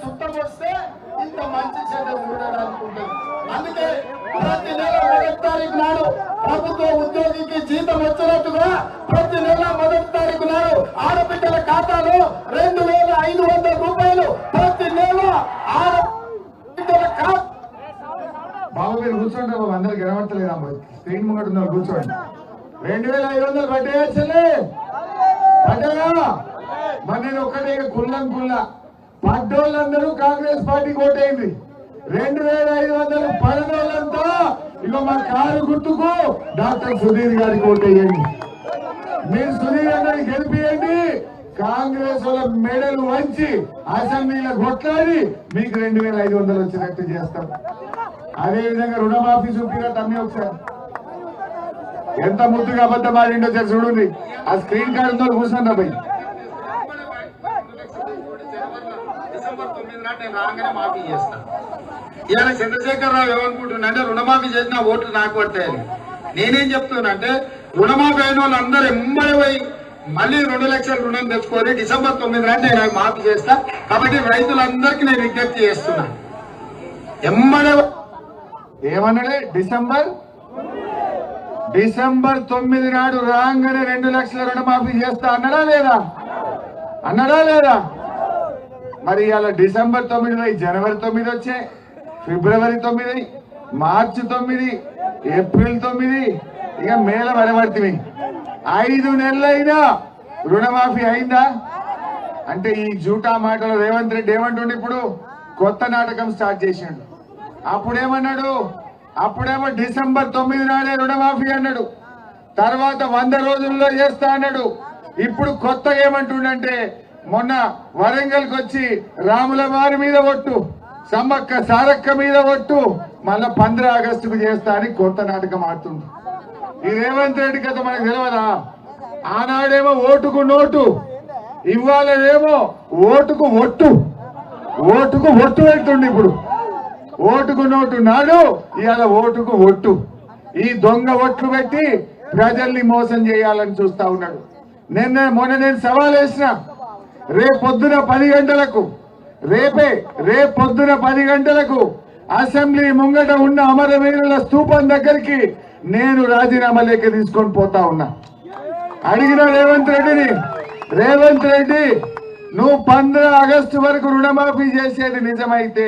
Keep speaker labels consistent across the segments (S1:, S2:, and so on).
S1: చుట్టం వస్తే ఇంత మంచి చెడ్డ చూడడానికి ఉంటుంది అందుకే ప్రతి నెల మొదటి తారీఖు నాడు ప్రభుత్వ ఉద్యోగికి జీతం వచ్చినట్టుగా ప్రతి నెల మొదటి తారీఖు నాడు ఆడబిడ్డల ఖాతాలో రెండు వేల ఐదు వందల రూపాయలు ప్రతి నెల ఆడబిడ్డల ఖాతా
S2: బాబు మీరు కూర్చోండి బాబు అందరికి కనబడతలేదు అమ్మ స్క్రీన్ ముంగట ఉన్నారు కూర్చోండి. రెండు వేల ఐదు వందలు పట్టేయచ్చలే పడ్డగా మరి నేను ఒక్కటే కుల్లం కుల్ల పడ్డోళ్ళందరూ కాంగ్రెస్ పార్టీ కోటైంది. రెండు వేల ఐదు వందలు పదనోళ్ళంతా ఇక మా కారు గుర్తుకు డాక్టర్ సుధీర్ గారికి ఓటేయండి మీరు సుధీర్ గారిని గెలిపియండి కాంగ్రెస్ వాళ్ళ మెడలు వంచి అసెంబ్లీలో కొట్లాడి మీకు రెండు వేల ఐదు వందలు వచ్చినట్టు చేస్తాం. అదే విధంగా రుణమాఫీ చూపిరా తమ్మి ఒకసారి. ఎంత ముద్దుగా అబద్ధం ఆడిండో చూడండి. ఆ స్క్రీన్ కార్డుతో ఉందో కూర్చున్నా పోయి?
S1: డిసెంబర్ తొమ్మిది నాడు నేను రాగానే మాఫీ చేస్తాను ఇవాళ చంద్రశేఖర్ రావు ఏమనుకుంటున్నాడంటే రుణమాఫీ చేసిన ఓట్లు నాకు పడతాయని. నేనేం చెప్తున్నానంటే రుణమాఫీ అయిన వాళ్ళందరూ ఎంబడి పోయి మళ్ళీ రెండు లక్షల రుణం తెచ్చుకొని డిసెంబర్ తొమ్మిది నాడు నేను మాఫీ చేస్తా. కాబట్టి రైతులందరికీ నేను విజ్ఞప్తి చేస్తున్నా. ఎమ్మడే
S2: ఏమన్నాడే? డిసెంబర్ డిసెంబర్ తొమ్మిది నాడు రాగానే రెండు లక్షల రుణమాఫీ చేస్తా. అన్నడా లేదా? అన్నడా లేదా? మరి ఇవాళ డిసెంబర్ తొమ్మిది జనవరి తొమ్మిది వచ్చే ఫిబ్రవరి తొమ్మిది మార్చి తొమ్మిది ఏప్రిల్ తొమ్మిది ఇక మేల వరబడుతుంది ఐదు నెలలైనా రుణమాఫీ అయిందా? అంటే ఈ జూటా మాటలు రేవంత్ రెడ్డి ఏమంటుండే ఇప్పుడు? కొత్త నాటకం స్టార్ట్ చేసిండు. అప్పుడేమన్నాడు? అప్పుడేమో డిసెంబర్ తొమ్మిది నాడే రుణమాఫీ అన్నాడు. తర్వాత వంద రోజుల్లో చేస్తా అన్నాడు. ఇప్పుడు కొత్తగా ఏమంటుండంటే మొన్న వరంగల్కి వచ్చి రాముల వారి మీద ఒట్టు సమ్మక్క సారక్క మీద ఒట్టు మళ్ళా పంద్ర ఆగస్టుకు చేస్తా అని కొత్త నాటకం ఆడుతుంది ఈ రేవంత్ రెడ్డి కథ మనకు తెలియదా ఆనాడేమో ఓటుకు నోటు ఇవాళనేమో ఓటుకు ఒట్టు ఓటుకు ఒట్టు పెడుతుండు ఇప్పుడు. ఓటుకు నోటు నాడు ఇవాళ ఓటుకు ఒట్టు. ఈ దొంగ ఒట్లు పెట్టి ప్రజల్ని మోసం చేయాలని చూస్తా ఉన్నాడు. నిన్న మొన్న నేను సవాల్ వేసిన రేపొద్దున పది గంటలకు రేపే రేపొద్దున పది గంటలకు అసెంబ్లీ ముంగట ఉన్న అమరవీరుల స్థూపం దగ్గరికి నేను రాజీనామా లేఖ తీసుకొని పోతా ఉన్నా. అడిగిన రేవంత్ రెడ్డిని రేవంత్ రెడ్డి నువ్వు పంద్ర ఆగస్టు వరకు రుణమాఫీ చేసేది నిజమైతే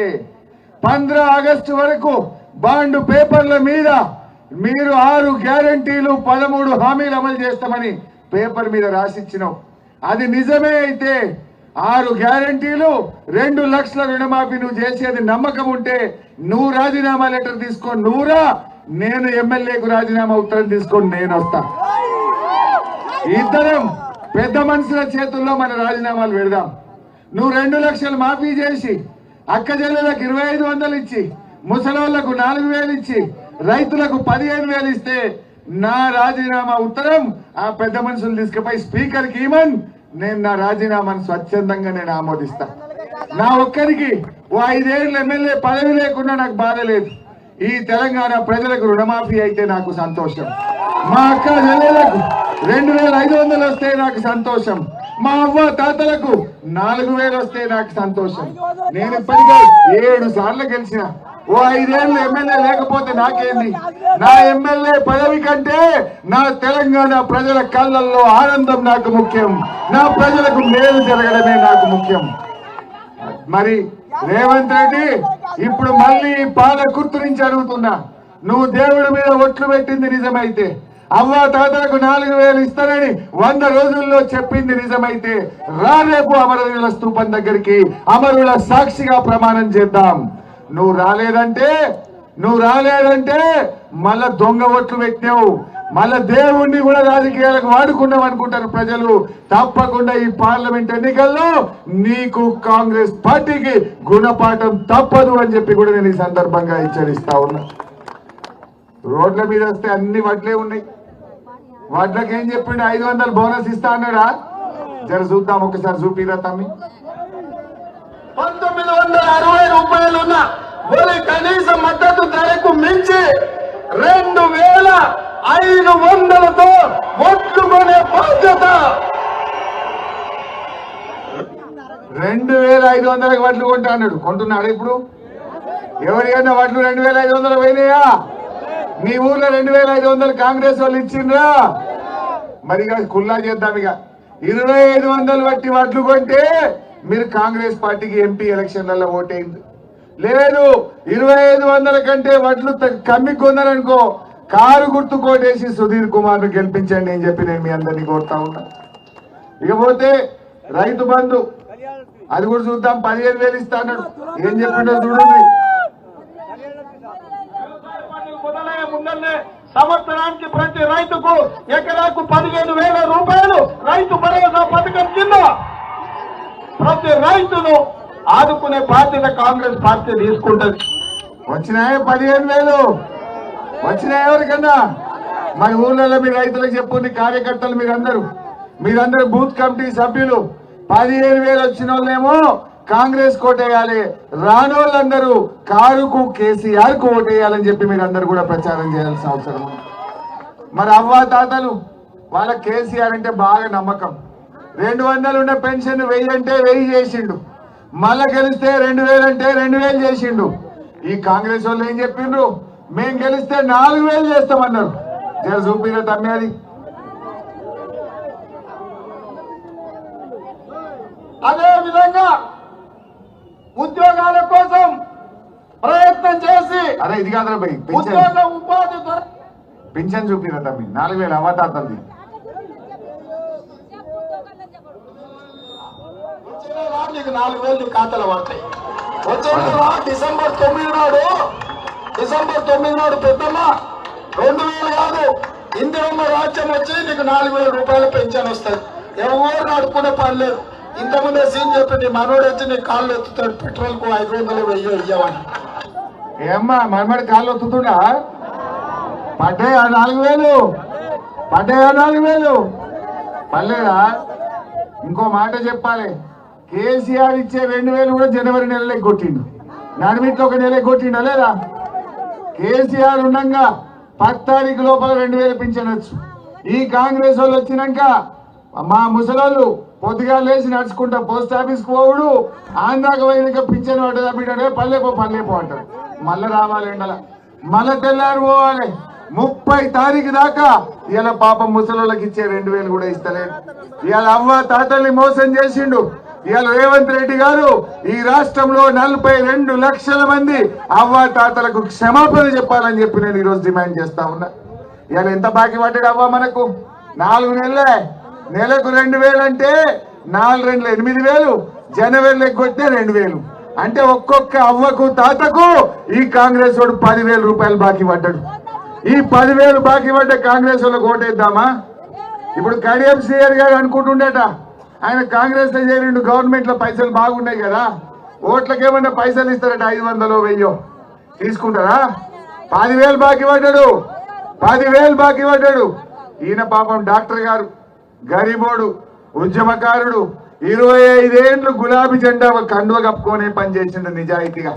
S2: పంద్ర ఆగస్టు వరకు బాండ్ పేపర్ల మీద మీరు ఆరు గ్యారంటీలు పదమూడు హామీలు అమలు చేస్తామని పేపర్ మీద రాసిచ్చినావు. అది నిజమే అయితే ఆరు గ్యారంటీలు రెండు లక్షల రుణమాఫీ నువ్వు చేసేది నమ్మకం ఉంటే నువ్వు రాజీనామా లెటర్ తీసుకో నువ్వురా నేను ఎమ్మెల్యేకు రాజీనామా ఉత్తరం తీసుకొని నేను వస్తా. ఇద్దరం పెద్ద మనుషుల చేతుల్లో మన రాజీనామాలు పెడదాం. నువ్వు రెండు లక్షలు మాఫీ చేసి అక్క జల్లులకు ఇరవై ఐదు వందలు ఇచ్చి ముసలోళ్ళకు నాలుగు వేలు ఇచ్చి రైతులకు పదిహేను వేలు ఇస్తే నా రాజీనామా ఉత్తరం ఆ పెద్ద మనుషులు తీసుకుపోయి స్పీకర్కి ఇమన్ నేను నా రాజీనామాను స్వచ్ఛందంగా నేను ఆమోదిస్తా. నా ఒక్కరికి ఓ ఐదేళ్ళు ఎమ్మెల్యే పదవి లేకుండా నాకు బాధ లేదు. ఈ తెలంగాణ ప్రజలకు రుణమాఫీ అయితే నాకు సంతోషం. మా అక్క చెల్లెలకు రెండు వేల ఐదు వందలు వస్తే నాకు సంతోషం. మా అవ్వ తాతలకు నాలుగు వేలు వస్తే నాకు సంతోషం. నేను ఇప్పటికే ఏడు సార్లు గెలిచిన. ఓ ఐదేళ్ళు ఎమ్మెల్యే లేకపోతే నాకేంది? నా ఎమ్మెల్యే పదవి కంటే నా తెలంగాణ ప్రజల కళ్ళల్లో ఆనందం నాకు ముఖ్యం. నా ప్రజలకు మేలు జరగడమే నాకు ముఖ్యం. మరి రేవంత్ రెడ్డి ఇప్పుడు మళ్ళీ పాల గుర్తు నుంచి అడుగుతున్నా. నువ్వు దేవుడి మీద ఒట్లు పెట్టింది నిజమైతే అవ్వ తాతలకు నాలుగు వేలు ఇస్తానని వంద రోజుల్లో చెప్పింది నిజమైతే రా రేపు అమరవీరుల స్థూపం దగ్గరికి. అమరుల సాక్షిగా ప్రమాణం చేద్దాం. నువ్వు రాలేదంటే నువ్వు రాలేదంటే మళ్ళా దొంగ ఓట్లు పెట్టినావు. మళ్ళా దేవుణ్ణి కూడా రాజకీయాలకు వాడుకున్నాం అనుకుంటారు ప్రజలు. తప్పకుండా ఈ పార్లమెంట్ ఎన్నికల్లో నీకు కాంగ్రెస్ పార్టీకి గుణపాఠం తప్పదు అని చెప్పి కూడా నేను ఈ సందర్భంగా హెచ్చరిస్తా ఉన్నా. రోడ్ల మీద వస్తే అన్ని వడ్లే ఉన్నాయి. వడ్లకి ఏం చెప్పిండు? ఐదు వందలు బోనస్ ఇస్తా అన్నాడా? జర చూద్దాం ఒకసారి చూపిరా తమ్మి.
S1: పంతొమ్మిది వందల అరవై రూపాయలున్న ఒలి కనీస మద్దతు ధరకు మించి రెండు వేల ఐదు వందలతో ఒట్లు కొనే బాధ్యత.
S2: రెండు వేల వేల ఐదు వందలకు వడ్లు కొంటా అన్నాడు. కొంటున్నాడు ఇప్పుడు? ఎవరికైనా వడ్లు రెండు వేల ఐదు వందలు పోయినాయా? మీ ఊర్లో రెండు వేల ఐదు వందలు కాంగ్రెస్ వాళ్ళు ఇచ్చిండ్రా? మరి ఇక కుల్లా చేద్దాం ఇక. ఇరవై ఐదు వందలు బట్టి వడ్లు కొంటే మీరు కాంగ్రెస్ పార్టీకి ఎంపీ ఎలక్షన్లలో ఓటైంది లేదు ఇరవై ఐదు వందల కంటే వడ్లు కమ్మి కొందరనుకో కారు గుర్తు కోటేసి సుధీర్ కుమార్ను గెలిపించండి అని చెప్పి నేను మీ అందరినీ కోరుతా ఉన్నా ఇకపోతే రైతు బంధు అది కూడా చూద్దాం పదిహేను వేలు ఇస్తా అన్నాడు. ఏం చెప్పిండో చూడండి.
S3: మొదలయ్యే సంవత్సరానికి ప్రతి రైతుకు ఎకరాకు పదిహేను వేల రూపాయలు రైతు భరోసా పథకం కింద ప్రతి రైతును ఆదుకునే బాధ్యత కాంగ్రెస్ పార్టీ తీసుకుంటది.
S2: వచ్చినాయే పదిహేను వేలు. వచ్చినాయి ఎవరికన్నా? మన ఊర్లలో మీ రైతులకు చెప్పు కార్యకర్తలు మీరందరూ. మీరందరూ బూత్ కమిటీ సభ్యులు. పదిహేను వేలు వచ్చిన వాళ్ళేమో కాంగ్రెస్ కోటేయాలి. రానోళ్ళందరూ కారుకు కేసీఆర్కు ఓటేయాలని చెప్పి మీరందరూ కూడా ప్రచారం చేయాల్సిన అవసరం మరి అవ్వ తాతలు వాళ్ళ కేసీఆర్ అంటే బాగా నమ్మకం. రెండు వందలు ఉన్న పెన్షన్ వెయ్యి అంటే వెయ్యి చేసిండు. మళ్ళా గెలిస్తే రెండు వేలు అంటే రెండు వేలు చేసిండు. ఈ కాంగ్రెస్ వాళ్ళు ఏం చెప్పిండ్రు? మేం గెలిస్తే నాలుగు వేలు చేస్తామన్నారు. జర చూపిరా తమ్మి అది.
S3: అదే విధంగా ఉద్యోగాల కోసం ప్రయత్నం చేసి
S2: అరే ఇది పింఛన్
S3: ఉద్యోగ ఉపాధి
S2: పింఛన్ చూపిన తమ్మి నాలుగు వేలు
S3: వచ్చే నెల నీకు నాలుగు వేలు నీ ఖాతాలో పడతాయి వచ్చే డిసెంబర్ తొమ్మిది నాడు డిసెంబర్ తొమ్మిది నాడు పెద్దమ్మ రెండు వేలు కాదు ఇందిరమ్మ రాజ్యం వచ్చి నీకు నాలుగు వేల రూపాయల పెన్షన్ వస్తుంది. ఎవరు నడుపుకునే పని లేదు. ఇంతకుముందే సీన్ చెప్పింది మనోడు వచ్చి నీ కాళ్ళు ఎత్తుతాడు పెట్రోల్కు ఐదు వందలు వెయ్యి ఇయ్యమని
S2: ఏమ్మా మనమడి కాళ్ళు వస్తుందా పడ్డాయా నాలుగు వేలు. పడ్డాయా నాలుగు వేలు. పర్లేదా ఇంకో మాట చెప్పాలి. కేసీఆర్ ఇచ్చే రెండు వేలు కూడా జనవరి నెలలో కొట్టిండు. నడిమిట్లో ఒక నెల కొట్టిండా లేదా? కేసీఆర్ ఉండగా పది తారీఖు లోపల రెండు వేలు పింఛనొచ్చు. ఈ కాంగ్రెస్ వాళ్ళు వచ్చినాక మా ముసలోళ్ళు పొద్దుగా లేచి నడుచుకుంటా పోస్ట్ ఆఫీస్ పోవుడు ఆంధ్రాకి పోయినాక పింఛన్ పడ్డదా బిడ్డనే పల్లెపో పల్లెపో అంటారు మళ్ళీ రావాలి ఎండల. మళ్ళీ తెల్లారి పోవాలి. ముప్పై తారీఖు దాకా ఇలా పాపం ముసలోళ్ళకి ఇచ్చే రెండు వేలు కూడా ఇస్తలేదు. ఇవాళ అవ్వ తాతల్ని మోసం చేసిండు. ఇవాళ రేవంత్ రెడ్డి గారు ఈ రాష్ట్రంలో నలభై రెండు లక్షల మంది అవ్వ తాతలకు క్షమాపణ చెప్పాలని చెప్పి నేను ఈరోజు డిమాండ్ చేస్తా ఉన్నా. ఇవాళ ఎంత బాకీ పడ్డాడు అవ్వ మనకు? నాలుగు నెలలే. నెలకు రెండు వేలు అంటే నాలుగు రెండు ఎనిమిది వేలు జనవరిలో కొట్టే రెండు వేలు. అంటే ఒక్కొక్క అవ్వకు తాతకు ఈ కాంగ్రెస్ వాడు పదివేల రూపాయలు బాకీ పడ్డాడు. ఈ పదివేలు బాకీ పడ్డ కాంగ్రెస్ వాళ్ళకి ఓటేద్దామా? ఇప్పుడు కడియం సీఆర్ గారు అనుకుంటుండేట ఆయన కాంగ్రెస్లో చేరిండు గవర్నమెంట్లో పైసలు బాగున్నాయి కదా ఓట్లకి ఏమన్నా పైసలు ఇస్తారట ఐదు వందలు వెయ్యో. తీసుకుంటారా? పదివేలు బాకీ పడ్డాడు పదివేలు బాకీ పడ్డాడు. ఈయన పాపం డాక్టర్ గారు. గరిబోడు ఉద్యమకారుడు ఇరవై ఐదేండ్లు గులాబీ జెండా కండువ కప్పుకొని పనిచేసిండు నిజాయితీగా.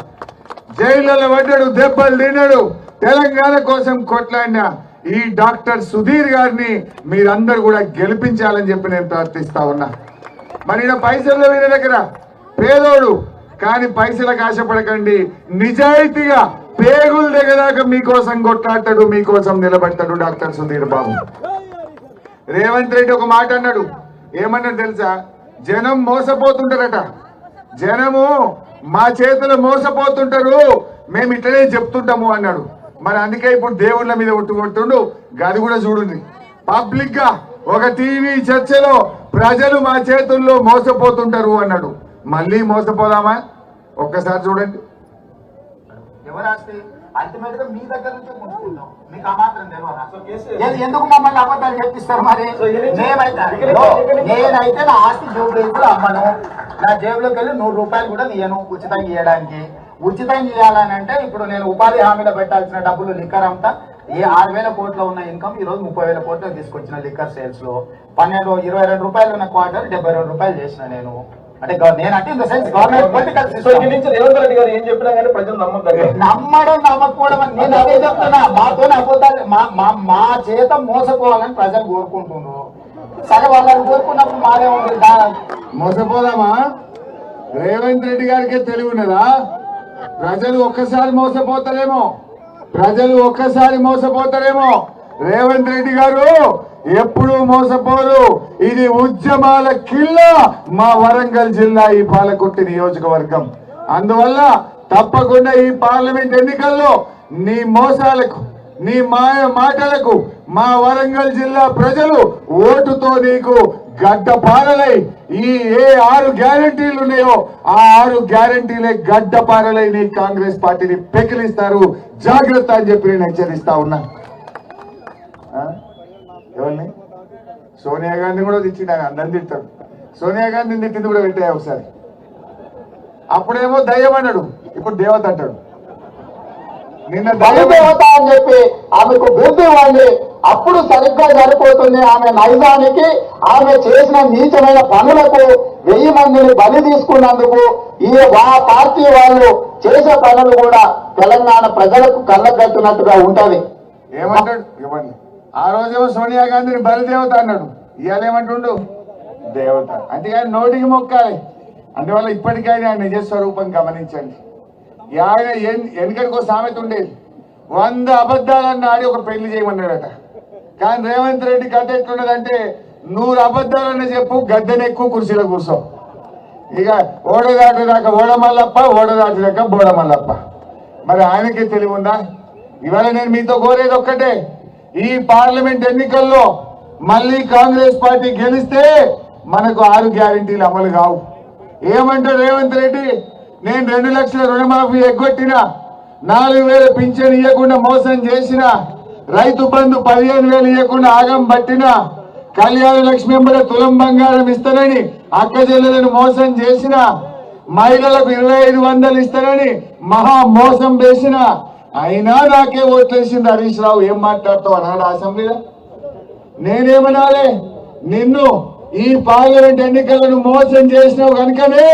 S2: జైళ్ళలో పడ్డాడు దెబ్బలు తిన్నాడు. తెలంగాణ కోసం కొట్లాడిన ఈ డాక్టర్ సుధీర్ గారిని మీరందరూ కూడా గెలిపించాలని చెప్పి నేను ప్రార్థిస్తా ఉన్నా. మరి పైసల్లో పైసలు వీరి దగ్గర పేదోడు కానీ పైసలకు ఆశపడకండి. నిజాయితీగా పేగుల దగ్గర మీకోసం కొట్లాడతాడు మీకోసం నిలబడతాడు డాక్టర్ సుధీర్ బాబు. రేవంత్ రెడ్డి ఒక మాట అన్నాడు. ఏమన్నాడు తెలుసా? జనం మోసపోతుంటారట. జనము మా చేతులు మోసపోతుంటారు. మేము ఇట్లనే చెప్తుంటాము అన్నాడు. మరి అందుకే ఇప్పుడు దేవుళ్ళ మీద ఒట్టుకొట్టుండు గది కూడా చూడండి పబ్లిక్గా ఒక టీవీ చర్చలో ప్రజలు మా చేతుల్లో మోసపోతుంటారు అన్నాడు. మళ్ళీ మోసపోదామా? ఒక్కసారి చూడండి.
S4: ఎవరాస్తే అల్టిమేట్గా మీ దగ్గర నుంచే ముందుకుంటాం మీకు ఆ మాత్రం తెలియదా? ఎందుకు మమ్మల్ని అబద్ధాలు చెప్పిస్తారు మరి? మేమైతే నేనైతే నా ఆస్తి జేబులో అమ్మను. నా జేబులోకి వెళ్ళి నూరు రూపాయలు కూడా తీయను ఉచితంగా ఇవ్వడానికి ఉచితంగా ఇవ్వాలని అంటే ఇప్పుడు నేను ఉపాధి హామీలో పెట్టాల్సిన డబ్బులు లిక్కర్ అంతా. ఈ ఆరు వేల కోట్ల ఉన్న ఇన్కమ్ ఈ రోజు ముప్పై వేల కోట్లు తీసుకొచ్చిన లిక్కర్ సేల్స్లో పన్నెండు ఇరవై రెండు రూపాయలు ఉన్న క్వార్టర్ డెబ్బై రెండు రూపాయలు చేసిన నేను. అంటే నేనంటే in the sense government political
S3: so ఇది నుంచి రేవంత్ రెడ్డి గారు ఏం చెప్పినా కానీ ప్రజలు నమ్మద్దు
S4: నమ్మడం నమ్మకపోవడం అని నేను అదే చెప్తున్నా. మాతో అబద్ధాలు మా మా మా చేత మోసపోవాలని ప్రజలు కోరుకుంటున్నారు. సరే వాళ్ళని కోరుకున్నప్పుడు మాదే ఉంది. దా-
S2: మోసపోదామా? రేవంత్ రెడ్డి గారికే తెలివి ఉన్నదా? ప్రజలు ఒక్కసారి మోసపోతారేమో. ప్రజలు ఒక్కసారి మోసపోతారేమో. రేవంత్ రెడ్డి గారు ఎప్పుడు మోసపోరు. ఇది ఉద్యమాల కిల్ల మా వరంగల్ జిల్లా ఈ పాలకుర్తి నియోజకవర్గం. అందువల్ల తప్పకుండా ఈ పార్లమెంట్ ఎన్నికల్లో నీ మోసాలకు నీ మాయ మాటలకు మా వరంగల్ జిల్లా ప్రజలు ఓటుతో నీకు గడ్డ పారలై ఈ ఏ ఆరు గ్యారంటీలు ఉన్నాయో ఆ ఆరు గ్యారంటీలే గడ్డ పారలై నీ కాంగ్రెస్ పార్టీని పెకిలిస్తారు. జాగ్రత్త అని చెప్పి నేను హెచ్చరిస్తా ఉన్నా. ఎవరిని? సోనియా గాంధీ కూడా తిట్టిండు ఆయన అందరిని తిట్టాడు సోనియా గాంధీ తిట్టింది కూడా పెట్టాయి ఒకసారి? అప్పుడేమో దయ్యం అన్నాడు ఇప్పుడు దేవత అంటాడు. నిన్న దయ్యం
S3: బలిదేవత అని చెప్పి ఆమెకు బుద్ధి ఇవ్వండి. అప్పుడు సరిగ్గా సరిపోతుంది. ఆమె నైజానికి ఆమె చేసిన నీచమైన పనులకు వెయ్యి మందిని బలి తీసుకున్నందుకు ఈ పార్టీ వాళ్ళు చేసే పనులు కూడా తెలంగాణ ప్రజలకు కళ్ళగట్టినట్టుగా ఉంటది.
S2: ఏమంటాడు? ఇవ్వండి. ఆ రోజేమో సోనియా గాంధీని బలిదేవత అన్నాడు. ఇవాళేమంటుండు దేవత. అంటే నోటికి మొక్కాలి. అందువల్ల ఇప్పటికైనా ఆయన నిజ స్వరూపం గమనించండి. ఈ ఆయన ఎన్- ఒక సామెత ఉండేది. వంద అబద్ధాలన్న ఆడి ఒక పెళ్ళి చేయమన్నాడట. కానీ రేవంత్ రెడ్డి కథ ఎట్లున్నదంటే నూరు అబద్ధాలన్న చెప్పు గద్దెనెక్కు కుర్చీలో కూర్చో. ఇక ఓడదాటు దాకా ఓడమల్లప్ప ఓడదాటు దాకా బోడమల్లప్ప. మరి ఆయనకే తెలివి ఉందా? ఇవాళ నేను మీతో కోరేది ఒక్కటే. ఈ పార్లమెంట్ ఎన్నికల్లో మళ్ళీ కాంగ్రెస్ పార్టీ గెలిస్తే మనకు ఆరు గ్యారెంటీలు అమలు కావు. ఏమంటారు రేవంత్ రెడ్డి? నేను రెండు లక్షల రుణమాఫీ ఎగ్గొట్టిన నాలుగు వేల పింఛన్ ఇవ్వకుండా మోసం చేసిన రైతు బంధు పదిహేను వేలు ఇవ్వకుండా ఆగం పట్టిన కళ్యాణ లక్ష్మి ఎంబడ తులం బంగారం ఇస్తానని అక్క చెల్లెలను మోసం చేసిన మహిళలకు ఇరవై ఐదు వందలు ఇస్తానని మహా మోసం వేసిన అయినా నాకే ఓట్లేసింది హరీష్ రావు. ఏం మాట్లాడతావు అన్నాడు అసెంబ్లీలో? నేనేమనాలే? నిన్ను ఈ పార్లమెంట్ ఎన్నికలను మోసం చేసినావు కనుకనే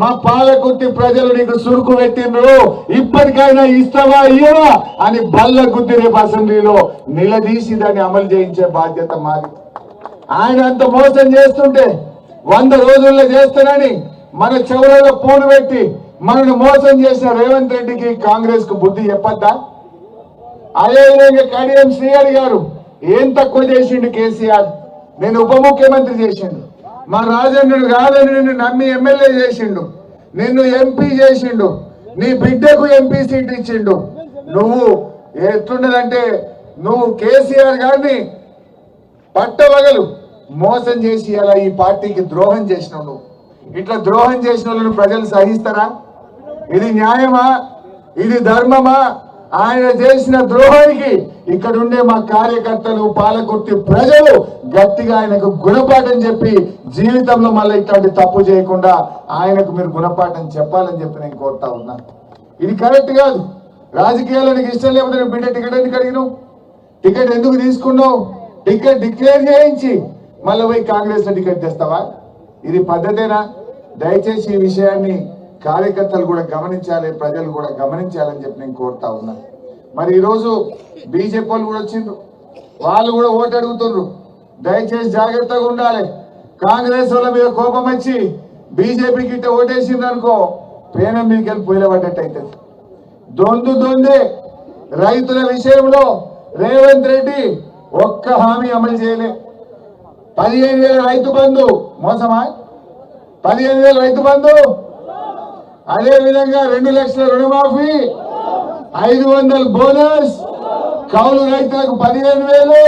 S2: మా పాలకుర్తి ప్రజలు నీకు సురుకు పెట్టిండ్రు. ఇప్పటికైనా ఇస్తావా ఇయ్యవా అని బల్ల గుద్ది రేపు అసెంబ్లీలో నిలదీసి దాన్ని అమలు చేయించే బాధ్యత మాది. ఆయన అంత మోసం చేస్తుంటే వంద రోజుల్లో చేస్తానని మన చెవులలో పూలు పెట్టి మనను మోసం చేసిన రేవంత్ రెడ్డికి కాంగ్రెస్కు బుద్ధి చెప్పద్దా? అదేవిధంగా కడియం శ్రీహరి గారు ఏం తక్కువ చేసిండు కేసీఆర్? నేను ఉప ముఖ్యమంత్రి చేసిండు. మా రాజేంద్రుడు కాదని నిన్ను నమ్మి ఎమ్మెల్యే చేసిండు. నిన్ను ఎంపీ చేసిండు. నీ బిడ్డకు ఎంపీ సీట్ ఇచ్చిండు. నువ్వు ఎట్లుండదంటే నువ్వు కేసీఆర్ గారిని పట్టవగలు మోసం చేసి అలా ఈ పార్టీకి ద్రోహం చేసినావు నువ్వు. ఇట్లా ద్రోహం చేసిన వాళ్ళను ప్రజలు సహిస్తారా? ఇది న్యాయమా? ఇది ధర్మమా? ఆయన చేసిన ద్రోహానికి ఇక్కడ ఉండే మా కార్యకర్తలు పాలకుర్తి ప్రజలు గట్టిగా ఆయనకు గుణపాఠం చెప్పి జీవితంలో మళ్ళీ ఇట్లాంటి తప్పు చేయకుండా ఆయనకు మీరు గుణపాఠం చెప్పాలని చెప్పి నేను కోరుతా ఉన్నా. ఇది కరెక్ట్ కాదు. రాజకీయాల్లో నీకు ఇష్టం లేకపోతే నేను బిడ్డ టికెట్ ఎందుకు అడిగినావు? టికెట్ ఎందుకు తీసుకున్నావు? టికెట్ డిక్లేర్ చేయించి మళ్ళీ పోయి కాంగ్రెస్లో టికెట్ తెస్తావా? ఇది పద్ధతేనా? దయచేసి ఈ విషయాన్ని కార్యకర్తలు కూడా గమనించాలి ప్రజలు కూడా గమనించాలని చెప్పి నేను కోరుతా ఉన్నాను మరి ఈరోజు బీజేపీ వాళ్ళు కూడా వచ్చిండ్రు. వాళ్ళు కూడా ఓటు అడుగుతుండ్రు. దయచేసి జాగ్రత్తగా ఉండాలి. కాంగ్రెస్ వాళ్ళ మీద కోపం వచ్చి బీజేపీకి ఇట్ట ఓటేసిండ్రు అనుకో పేనం మీకు వెళ్ళి పోయిలబడ్డట్టు అవుతుంది దొందు దొందే రైతుల విషయంలో రేవంత్ రెడ్డి ఒక్క హామీ అమలు చేయలే. పదిహేను వేల రైతు బంధు మోసమా? పదిహేను వేల రైతు బంధు అదే విధంగా రెండు లక్షల రుణమాఫీ ఐదు వందల బోనస్ కౌలు రైతులకు పదిహేను వేలు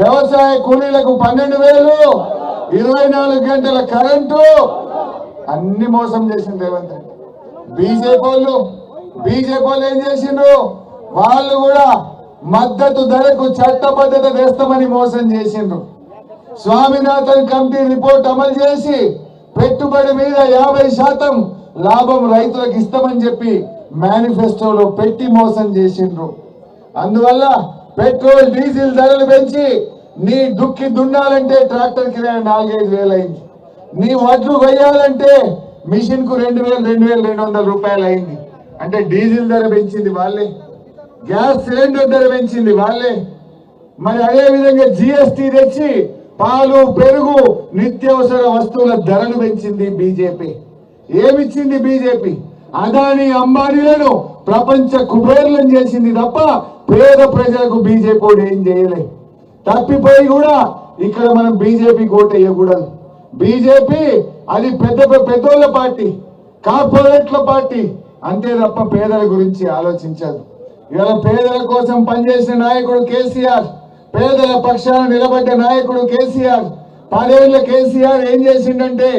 S2: వ్యవసాయ కూలీలకు పన్నెండు వేలు ఇరవై నాలుగు గంటల కరెంటు. అన్ని మోసం చేసింది రేవంత్ రెడ్డి. బీజేపీ వాళ్ళు బీజేపీ వాళ్ళు ఏం చేసిండ్రు? వాళ్ళు కూడా మద్దతు ధరకు చట్టబద్ధత తెస్తామని మోసం చేసిండ్రు. స్వామినాథన్ కమిటీ రిపోర్ట్ అమలు చేసి పెట్టుబడి మీద యాభై శాతం లాభం రైతులకు ఇస్తామని చెప్పి మేనిఫెస్టోలో పెట్టి మోసం చేసిండ్రు. అందువల్ల పెట్రోల్ డీజిల్ ధరలు పెంచి నీ దుక్కి దున్నాలంటే ట్రాక్టర్ కిరాయి నాలుగైదు వేలు అయింది. నీ వడ్లు కొయ్యాలంటే మిషన్కు రెండు వేలు రెండు వేలు రెండు వందల రూపాయలు అయింది. అంటే డీజిల్ ధర పెంచింది వాళ్ళే. గ్యాస్ సిలిండర్ ధర పెంచింది వాళ్ళే. మరి అదే విధంగా జిఎస్టి తెచ్చి పాలు పెరుగు నిత్యావసర వస్తువుల ధరలు పెంచింది బీజేపీ. ఏమిచ్చింది బీజేపీ? అదాని అంబానీలను ప్రపంచ కుబేర్లను చేసింది తప్ప పేద ప్రజలకు బీజేపీ ఏం చేయలే. తప్పిపోయి కూడా ఇక్కడ మనం బీజేపీ ఓటు వేయకూడదు. బీజేపీ అది పెద్ద పెద్దోళ్ళ పార్టీ కార్పొరేట్ల పార్టీ. అంతే తప్ప పేదల గురించి ఆలోచించదు. ఇవాళ పేదల కోసం పనిచేసిన నాయకుడు కేసీఆర్ పేదల పక్షాన నిలబడ్డ నాయకుడు కేసీఆర్. పదేళ్ళ కేసీఆర్ ఏం చేసిండంటే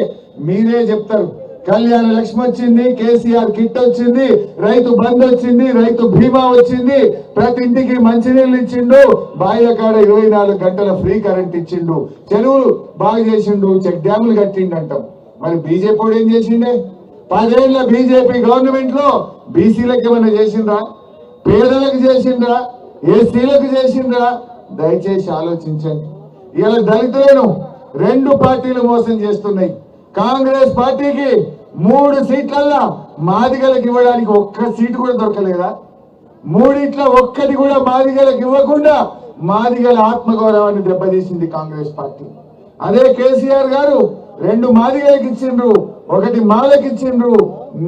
S2: మీరే చెప్తారు. కళ్యాణ లక్ష్మి వచ్చింది కేసీఆర్ కిట్ వచ్చింది రైతు బంద్ వచ్చింది రైతు బీమా వచ్చింది. ప్రతి ఇంటికి మంచినీళ్ళు ఇచ్చిండు. బాయిల కాడ ఇరవై నాలుగు గంటల ఫ్రీ కరెంట్ ఇచ్చిండు. చెరువులు బాగా చేసిండు చెక్ డ్యాములు కట్టిండు అంటాం మరి బీజేపీ ఏం చేసిండే? పదేళ్ళ బీజేపీ గవర్నమెంట్లో బీసీలకు ఏమైనా చేసిండ్రా? పేదలకు చేసిండ్రా? ఎస్సీలకు చేసిండ్రా? దయచేసి ఆలోచించండి. ఇలా దళితులను రెండు పార్టీలు మోసం చేస్తున్నాయి. కాంగ్రెస్ పార్టీకి మూడు సీట్లల్లో మాదిగలకు ఇవ్వడానికి ఒక్క సీటు కూడా దొరకలేదా మూడిట్ల ఒక్కటి కూడా మాదిగలకు ఇవ్వకుండా మాదిగల ఆత్మగౌరవాన్ని దెబ్బతీసింది కాంగ్రెస్ పార్టీ. అదే కేసీఆర్ గారు రెండు మాదిగలకు ఇచ్చిండ్రు ఒకటి మాలకు ఇచ్చిండ్రు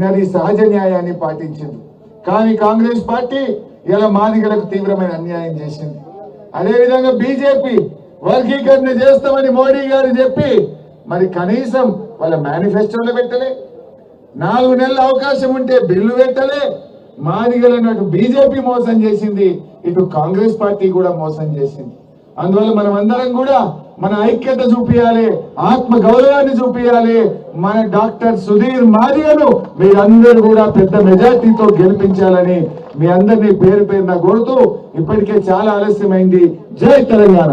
S2: అది సహజ న్యాయాన్ని పాటించింది కానీ కాంగ్రెస్ పార్టీ ఇలా మాదిగలకు తీవ్రమైన అన్యాయం చేసింది. అదేవిధంగా బీజేపీ వర్గీకరణ చేస్తామని మోడీ గారు చెప్పి మరి కనీసం వాళ్ళ మేనిఫెస్టోలో పెట్టలే. నాలుగు నెలల అవకాశం ఉంటే బిల్లు పెట్టలే. మాదిగలను అటు బీజేపీ మోసం చేసింది ఇటు కాంగ్రెస్ పార్టీ కూడా మోసం చేసింది. అందువల్ల మనం అందరం కూడా మన ఐక్యత చూపించాలి ఆత్మ గౌరవాన్ని చూపించాలి మన డాక్టర్ సుధీర్ మాదిగను మీరందరూ కూడా పెద్ద మెజార్టీతో గెలిపించాలని మీ అందరినీ పేరు పేరున కోరుతూ ఇప్పటికే చాలా ఆలస్యమైంది. జై తెలంగాణ.